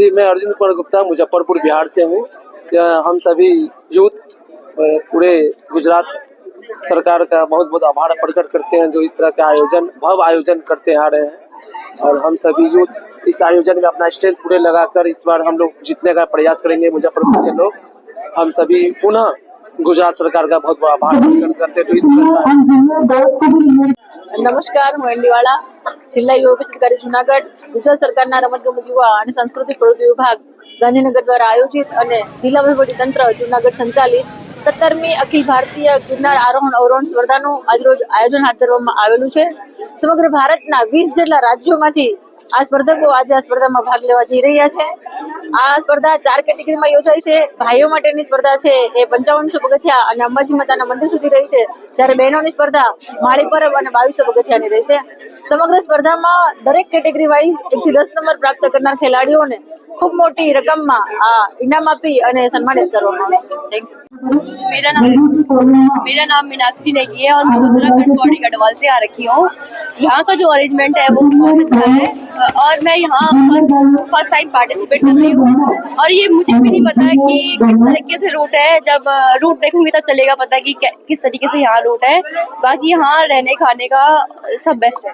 जी, मैं अर्जुन कुमार गुप्ता, मुजफ्फरपुर, बिहार से हूँ। हम सभी यूथ पूरे गुजरात सरकार का बहुत बहुत आभार प्रकट करते हैं, जो इस तरह के आयोजन भव आयोजन करते आ रहे हैं। और हम सभी यूथ इस आयोजन में अपना स्ट्रेंथ पूरे लगाकर इस बार हम लोग जीतने का प्रयास करेंगे, मुजफ्फरपुर के लोग। हम सभी पुनः गुजरात सरकार का बहुत बड़ा आभार प्रकट करते हैं तो इस तरह का नमस्कार मोहन જિલ્લા યુવા અધિકારી જુનાગઢ, ગુજરાત સરકારના રમતગમત યુવા અને સાંસ્કૃતિક પ્રવૃત્તિ વિભાગ ગાંધીનગર દ્વારા આયોજિત અને જિલ્લા તંત્ર જુનાગઢ સંચાલિત સત્તરમી અખિલ ભારતીય ગિરનાર આરોહણ અવરોહણ સ્પર્ધાનું આજરોજ આયોજન હાથ ધરવામાં આવેલું છે. સમગ્ર ભારતના વીસ જેટલા રાજ્યોમાંથી આ સ્પર્ધકો આજે આ સ્પર્ધામાં ભાગ લેવા જઈ રહ્યા છે. આ સ્પર્ધા ચાર કેટેગરીમાં યોજાય છે. ભાઈઓ માટેની સ્પર્ધા છે, એ પંચાવનસો પગથિયા અને અંબાજી માતાના મંદિર સુધી રહી છે. જ્યારે બહેનોની સ્પર્ધા માળી પરબ અને બાવીસો પગથિયાની રહેશે સમગ્ર સ્પર્ધામાં દરેક કેટેગરી વાઇઝ એકથી દસ નંબર પ્રાપ્ત કરનાર ખેલાડીઓને ખૂબ મોટી રકમમાં આ ઇનામ આપી અને સન્માનિત કરવામાં આવે થેન્ક યુ मेरा नाम मेरा नाम मीनाक्षी नेगी है और मैं उत्तराखंड बॉडी गढ़वाल से आ रखी हूँ यहाँ का जो अरेंजमेंट है वो बहुत अच्छा है और मैं यहाँ फर्स्ट टाइम पार्टिसिपेट कर रही हूँ और ये मुझे भी नहीं पता है कि किस तरीके से रूट है जब रूट देखूंगी तब चलेगा पता कि कै- किस तरीके से यहाँ रूट है बाकी यहाँ रहने खाने का सब बेस्ट है